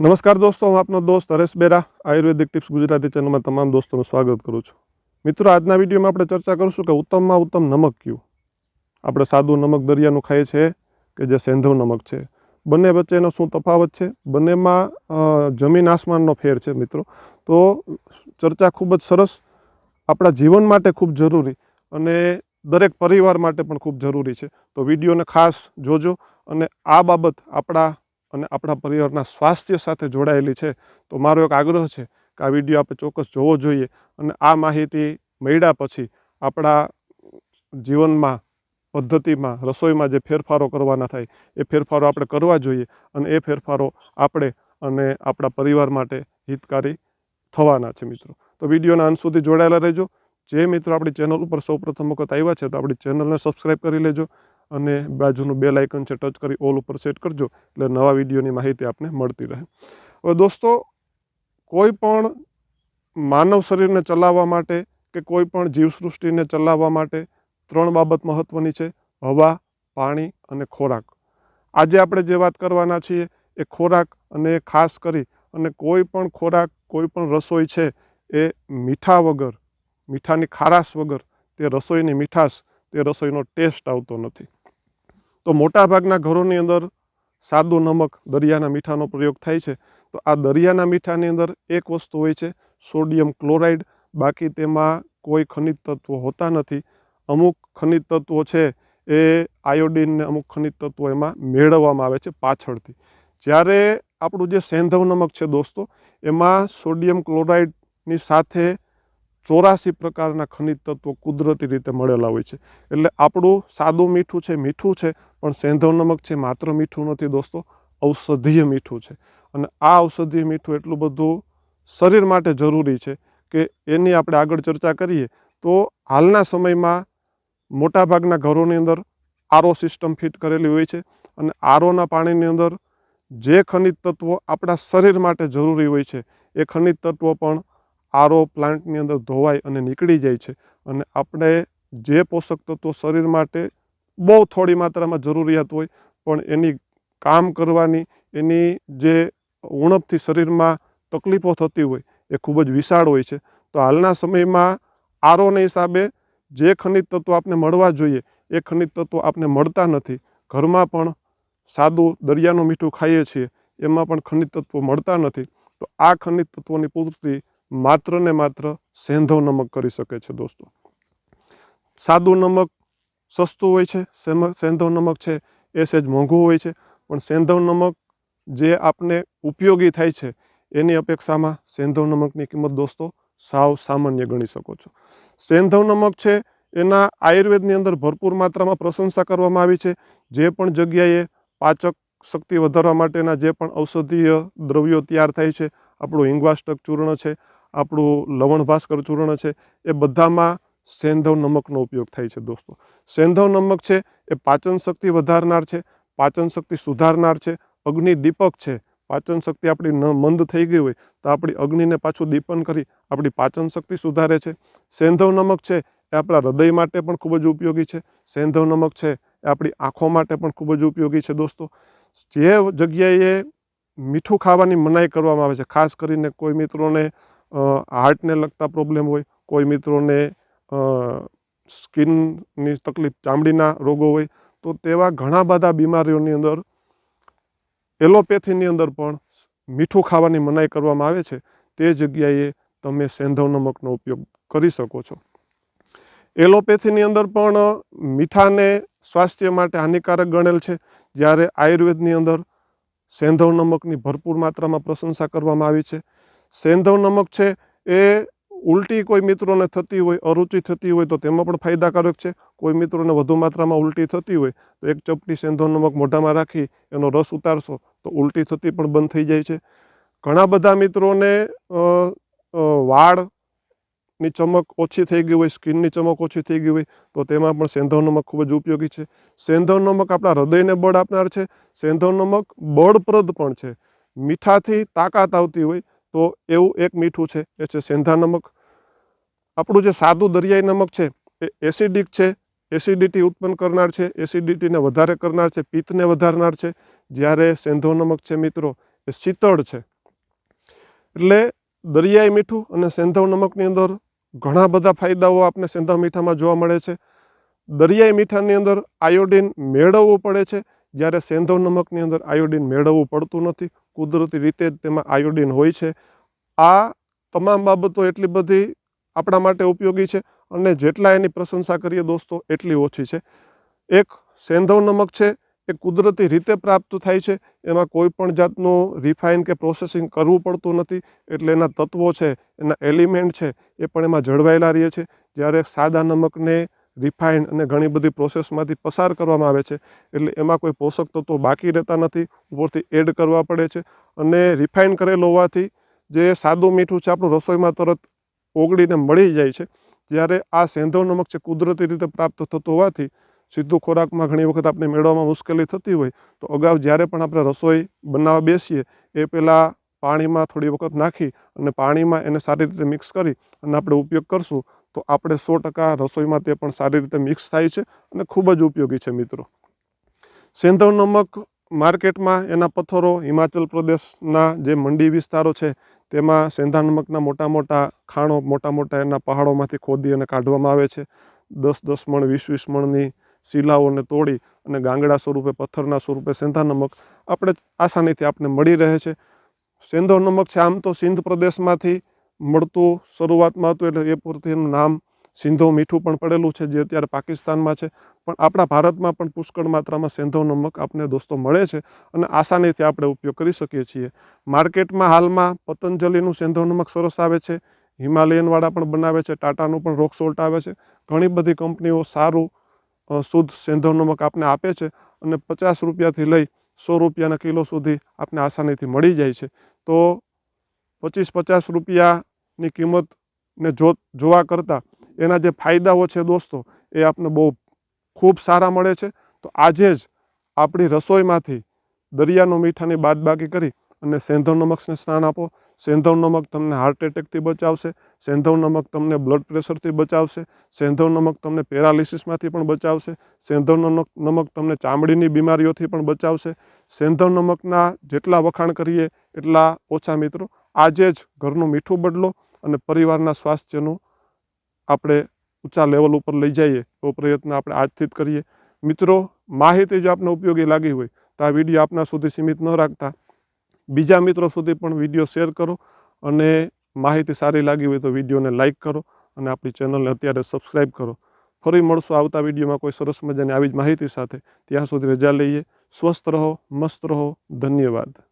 નમસ્કાર દોસ્તો, હું આપનો દોસ્ત હરેશ બેરા, આયુર્વેદિક ટિપ્સ ગુજરાતી ચેનલમાં તમામ દોસ્તોનું સ્વાગત કરું છું. મિત્રો, આજના વિડીયોમાં આપણે ચર્ચા કરીશું કે ઉત્તમમાં ઉત્તમ નમક કયું? આપણે સાદું નમક દરિયાનું ખાઈએ છીએ કે જે સેંધવ નમક છે? બંને વચ્ચેનો શું તફાવત છે? બંનેમાં જમીન આસમાનનો ફેર છે મિત્રો. તો ચર્ચા ખૂબ જ સરસ, આપણા જીવન માટે ખૂબ જરૂરી અને દરેક પરિવાર માટે પણ ખૂબ જરૂરી છે. તો વિડીયોને ખાસ જોજો અને આ બાબત આપણા અને આપણા પરિવારના સ્વાસ્થ્ય સાથે જોડાયેલી છે, તો મારો એક આગ્રહ છે કે આ વીડિયો આપણે ચોક્કસ જોવો જોઈએ અને આ માહિતી મળ્યા પછી આપણા જીવનમાં, પદ્ધતિમાં, રસોઈમાં જે ફેરફારો કરવાના થાય, એ ફેરફારો આપણે કરવા જોઈએ અને એ ફેરફારો આપણે અને આપણા પરિવાર માટે હિતકારી થવાના છે મિત્રો. તો વિડીયોના અંત સુધી જોડાયેલા રહેજો. જે મિત્રો આપણી ચેનલ ઉપર સૌપ્રથમ વખત આવ્યા છે, તો આપણી ચેનલને સબસ્ક્રાઈબ કરી લેજો. અને બાજુનું બેલ આઇકન છે ટચ કરી ઓલ ઉપર સેટ કરજો, એટલે નવા વિડીયોની માહિતી આપને મળતી રહે. હવે દોસ્તો, કોઈ પણ માનવ શરીરને ચલાવવા માટે કે કોઈ પણ જીવસૃષ્ટિને ચલાવવા માટે ત્રણ બાબત મહત્ત્વની છે, હવા, પાણી અને ખોરાક. આજે આપણે જે વાત કરવાના છીએ એ ખોરાક અને ખાસ કરી અને કોઈ પણ ખોરાક, કોઈ પણ રસોઈ છે એ મીઠા વગર, મીઠાની ખારાશ વગર, તે રસોઈની મીઠાશ, તે રસોઈનો ટેસ્ટ આવતો નથી. તો મોટાભાગના ઘરોની અંદર સાદું નમક, દરિયાના મીઠાનો પ્રયોગ થાય છે. તો આ દરિયાના મીઠાની અંદર એક વસ્તુ હોય છે, સોડિયમ ક્લોરાઇડ. બાકી તેમાં કોઈ ખનિજ તત્વો હોતા નથી. અમુક ખનિજ તત્વો છે એ આયોડિનને અમુક ખનિજ તત્વો એમાં મેળવવામાં આવે છે પાછળથી. જ્યારે આપણું જે સેંધવ નમક છે દોસ્તો, એમાં સોડિયમ ક્લોરાઇડની સાથે ચોરાસી પ્રકારના ખનિજ તત્વો કુદરતી રીતે મળેલા હોય છે. એટલે આપણું સાદું મીઠું છે મીઠું છે, પણ સેંધવ નમક છે, માત્ર મીઠું નથી દોસ્તો, ઔષધીય મીઠું છે. અને આ ઔષધીય મીઠું એટલું બધું શરીર માટે જરૂરી છે કે એની આપણે આગળ ચર્ચા કરીએ, તો હાલના સમયમાં મોટાભાગના ઘરોની અંદર આરો સિસ્ટમ ફિટ કરેલી હોય છે અને આરોના પાણીની અંદર જે ખનિજ તત્વો આપણા શરીર માટે જરૂરી હોય છે, એ ખનિજ તત્વો પણ આરો પ્લાન્ટની અંદર ધોવાઈ અને નીકળી જાય છે. અને આપણે જે પોષક તત્વો શરીર માટે બહુ થોડી માત્રામાં જરૂરિયાત હોય, પણ એની કામ કરવાની, એની જે ઉણપથી શરીરમાં તકલીફો થતી હોય, એ ખૂબ જ વિશાળ હોય છે. તો હાલના સમયમાં આરોના હિસાબે જે ખનિજ તત્વો આપને મળવા જોઈએ, એ ખનિજ તત્વો આપને મળતા નથી. ઘરમાં પણ સાદું દરિયાનું મીઠું ખાઈએ છીએ, એમાં પણ ખનિજ તત્વો મળતા નથી. તો આ ખનિજ તત્વોની પૂર્તિ માત્ર ને માત્ર સેંધવ નમક કરી શકે છે દોસ્તો. સાદું નમક સસ્તું હોય છે સેંધવ નમક છે, એ સહેજ મોંઘું હોય છે, પણ સેંધવ નમક જે આપને ઉપયોગી થાય છે, એની અપેક્ષામાં સેંધવ નમકની કિંમત દોસ્તો સાવ સામાન્ય ગણી શકો છો. સેંધવ નમક છે, એના આયુર્વેદની અંદર ભરપૂર માત્રામાં પ્રશંસા કરવામાં આવી છે, જે પણ જગ્યાએ પાચક શક્તિ વધારવા માટેના જે પણ ઔષધીય દ્રવ્યો તૈયાર થાય છે, આપણું હિંગવાષ્ટક ચૂર્ણ છે આપણું લવણ ભાસ્કર ચૂર્ણ છે, એ બધામાં સેંધવ નમકનો ઉપયોગ થાય છે દોસ્તો. સેંધવ નમક છે, એ પાચન શક્તિ વધારનાર છે, પાચન શક્તિ સુધારનાર છે, અગ્નિ દીપક છે. પાચન શક્તિ આપણી ન મંદ થઈ ગઈ હોય તો આપણી અગ્નિને પાછું દીપન કરી આપણી પાચન શક્તિ સુધારે છે. સેંધવ નમક છે, એ આપણા હૃદય માટે પણ ખૂબ જ ઉપયોગી છે. સેંધવ નમક છે, એ આપણી આંખો માટે પણ ખૂબ જ ઉપયોગી છે દોસ્તો. જે જગ્યાએ મીઠું ખાવાની મનાઈ કરવામાં આવે છે, ખાસ કરીને કોઈ મિત્રોને હાર્ટને લગતા પ્રોબ્લેમ હોય, કોઈ મિત્રોને સ્કિનની તકલીફ, ચામડીના રોગો હોય, તો તેવા ઘણા બધા બીમારીઓની અંદર, એલોપેથીની અંદર પણ મીઠું ખાવાની મનાઈ કરવામાં આવે છે. તે જગ્યાએ તમે સેંધવ નમકનો ઉપયોગ કરી શકો છો. એલોપેથીની અંદર પણ, મીઠાને સ્વાસ્થ્ય માટે હાનિકારક ગણેલ છે. જ્યારે આયુર્વેદની અંદર સેંધવ નમકની ભરપૂર માત્રામાં પ્રશંસા કરવામાં આવી છે. સેંધવ નમક છે, એ ઉલટી કોઈ મિત્રોને થતી હોય, અરુચિ થતી હોય તો તેમાં પણ ફાયદાકારક છે. કોઈ મિત્રોને વધુ માત્રામાં ઉલટી થતી હોય, તો એક ચપટી સેંધો નમક મોઢામાં રાખી એનો રસ ઉતારશો, તો ઉલટી થતી પણ બંધ થઈ જાય છે. ઘણા બધા મિત્રોને વાળની ચમક ઓછી થઈ ગઈ હોય, સ્કિનની ચમક ઓછી થઈ ગઈ હોય, તો તેમાં પણ સેંધવ નમક ખૂબ જ ઉપયોગી છે. સેંધવ નમક આપણા હૃદયને બળ આપનાર છે. સેંધવ નમક બળપ્રદ પણ છે. મીઠાથી તાકાત આવતી હોય તો એવું એક મીઠું છે, એ છે સેંધા નમક. આપણું જે સાદું દરિયાઈ નમક છે, એ એસિડિક છે, એસિડિટી ઉત્પન્ન કરનાર છે, એસિડિટીને વધારે કરનાર છે, પિત્તને વધારનાર છે. જ્યારે સેંધો નમક છે મિત્રો, એ શીતળ છે. એટલે દરિયાઈ મીઠું અને સેંધવ નમકની અંદર ઘણા બધા ફાયદાઓ આપણે સેંધવ મીઠામાં જોવા મળે છે. દરિયાઈ મીઠાની અંદર આયોડિન મેળવવું પડે છે જ્યારે સેંધવ નમકની અંદર આયોડિન મેળવવું પડતું નથી, કુદરતી રીતે જ તેમાં આયોડિન હોય છે. આ તમામ બાબતો એટલી બધી આપણા માટે ઉપયોગી છે અને જેટલા એની પ્રશંસા કરીએ દોસ્તો, એટલી ઓછી છે. એક સેંધવ નમક છે, એ કુદરતી રીતે પ્રાપ્ત થાય છે, એમાં કોઈ પણ જાતનું રિફાઇન કે પ્રોસેસિંગ કરવું પડતું નથી, એટલે એના તત્વો છે, એના એલિમેન્ટ છે, એ પણ એમાં જળવાયેલા રહે છે. જ્યારે સાદા નમકને રિફાઇન અને ઘણી બધી પ્રોસેસમાંથી પસાર કરવામાં આવે છે. એટલે એમાં કોઈ પોષક તત્વો બાકી રહેતા નથી, ઉપરથી એડ કરવા પડે છે. અને રિફાઇન કરેલ હોવાથી જે સાદું મીઠું છે, આપણું રસોઈમાં તરત ઓગળીને મળી જાય છે. જ્યારે આ સેંધવ નમક છે, કુદરતી રીતે પ્રાપ્ત થતું હોવાથી સીધું ખોરાકમાં ઘણી વખત આપણે મેળવવામાં મુશ્કેલી થતી હોય, તો અગાઉ જ્યારે પણ આપણે રસોઈ બનાવવા બેસીએ, એ પહેલાં પાણીમાં થોડી વખત નાખી અને પાણીમાં એને સારી રીતે મિક્સ કરી અને આપણે ઉપયોગ કરશું. તો આપણે સો ટકા રસોઈમાં તે પણ સારી રીતે મિક્સ થાય છે અને ખૂબ જ ઉપયોગી છે મિત્રો. સેંધવ નમક માર્કેટમાં એના પથ્થરો હિમાચલ પ્રદેશના જે મંડી વિસ્તારો છે, તેમાં સેંધા નમકના મોટા મોટા ખાણો, મોટા મોટા એના પહાડોમાંથી ખોદી અને કાઢવામાં આવે છે. દસ દસ મણ, વીસ વીસ મણની શિલાઓને તોડી અને ગાંગડા સ્વરૂપે, પથ્થરના સ્વરૂપે સેંધા નમક આપણે આસાનીથી આપણે મળી રહે છે. સેંધો નમક છે આમ તો સિંધ પ્રદેશમાંથી મળતું શરૂઆતમાં હતું એટલે એ પૂરથી એનું નામ સિંધો મીઠું પણ પડેલું છે, જે અત્યારે પાકિસ્તાનમાં છે. પણ આપણા ભારતમાં પણ પુષ્કળ માત્રામાં સેંધો નમક આપને દોસ્તો મળે છે અને આસાનીથી આપણે ઉપયોગ કરી શકીએ છીએ. માર્કેટમાં હાલમાં પતંજલિનું સેંધો નમક સરસ આવે છે, હિમાલયનવાળા પણ બનાવે છે, ટાટાનું પણ રોક સોલ્ટ આવે છે. ઘણી બધી કંપનીઓ સારું શુદ્ધ સેંધો નમક આપને આપે છે અને પચાસ રૂપિયાથી લઈ સો રૂપિયાના કિલો સુધી આપને આસાનીથી મળી જાય છે. તો પચીસ પચાસ રૂપિયાની કિંમતને જો, જોવા કરતાં એના જે ફાયદાઓ છે દોસ્તો, એ આપને બહુ ખૂબ સારા મળે છે. તો આજે જ આપણી રસોઈમાંથી દરિયાનો મીઠાની બાદબાકી કરી અને સેંધવ નમકને સ્નાન આપો. સેંધવ નમક તમને હાર્ટ એટેકથી બચાવશે. સેંધવ નમક તમને બ્લડ પ્રેશરથી બચાવશે. સેંધવ નમક તમને પેરાલિસિસમાંથી પણ બચાવશે. સેંધવ નમક નમક તમને ચામડીની બીમારીઓથી પણ બચાવશે. સેંધવ નમકના જેટલા વખાણ કરીએ એટલા ઓછા મિત્રો. આજે જ ઘરનું મીઠું બદલો અને પરિવારના સ્વાસ્થ્યનું આપણે ઊંચા લેવલ ઉપર લઈ જઈએ એવો પ્રયત્ન આપણે આજથી જ કરીએ. મિત્રો, માહિતી જો આપને ઉપયોગી લાગી હોય તો આ વીડિયો આપના સુધી સીમિત ન રાખતા. બીજા મિત્રો સુધી પણ વીડિયો શેર કરો અને માહિતી સારી લાગી હોય તો વિડીયોને લાઇક કરો અને આપણી ચેનલને અત્યારે સબસ્ક્રાઈબ કરો. ફરી મળશું આવતા વિડીયોમાં કોઈ સરસ મજાની આવી જ માહિતી સાથે. ત્યાં સુધી રજા લઈએ. સ્વસ્થ રહો, મસ્ત રહો. ધન્યવાદ.